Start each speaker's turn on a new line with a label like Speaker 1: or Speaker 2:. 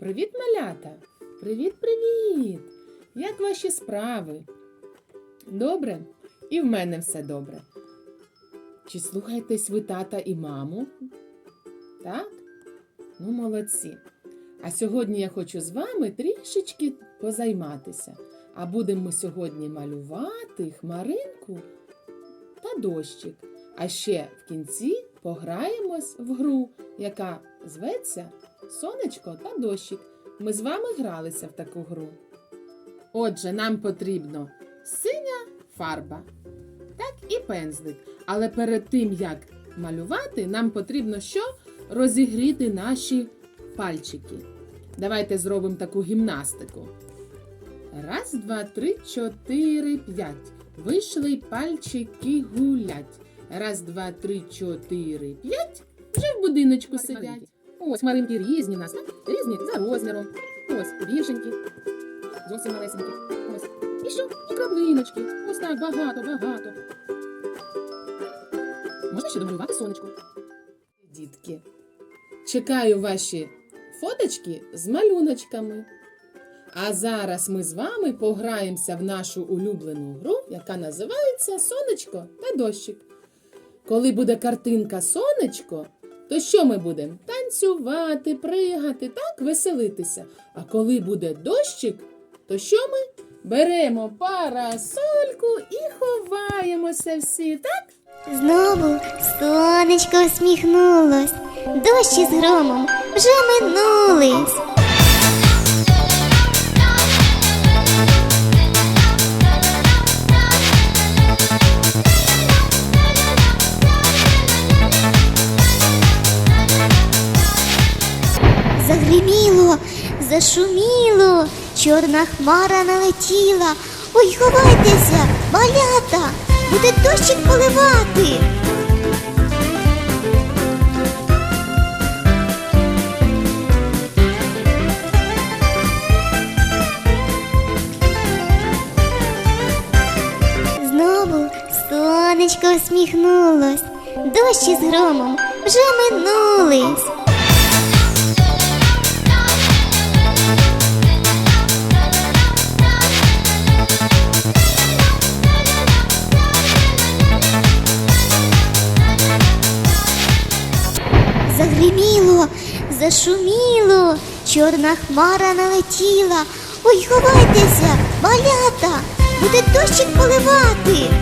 Speaker 1: Привіт, малята! Привіт-привіт! Як ваші справи? Добре? І в мене все добре. Чи слухаєтесь ви тата і маму? Так? Ну, молодці. А сьогодні я хочу з вами трішечки позайматися. А будемо ми сьогодні малювати хмаринку та дощик. А ще в кінці пограємось в гру, яка зветься Сонечко та дощик. Ми з вами гралися в таку гру. Отже, нам потрібно синя фарба, так і пензлик. Але перед тим, як малювати, нам потрібно що? Розігріти наші пальчики. Давайте зробимо таку гімнастику. Раз, два, три, чотири, п'ять. Вийшли пальчики гулять. Раз, два, три, чотири, п'ять. Вже в будиночку сидять. Ось хмаринки різні в нас, різні за розміром. Ось більшенькі, зовсім малесенькі. Ось. І що? І краплиночки. Ось так багато, багато. Можна ще домалювати сонечко. Дітки, чекаю ваші фоточки з малюночками. А зараз ми з вами пограємося в нашу улюблену гру, яка називається Сонечко та дощик. Коли буде картинка сонечко, то що ми будемо? Танцювати, пригати, так, веселитися. А коли буде дощик, то що ми? Беремо парасольку і ховаємося всі, так?
Speaker 2: Знову сонечко усміхнулось, дощі з громом вже минулись. Загриміло, зашуміло, чорна хмара налетіла. Ой, ховайтеся, малята, буде дощик поливати. Знову сонечко усміхнулось, дощі з громом вже минулись. Зашуміло, чорна хмара налетіла. Ой, ховайтеся, малята, буде дощик поливати.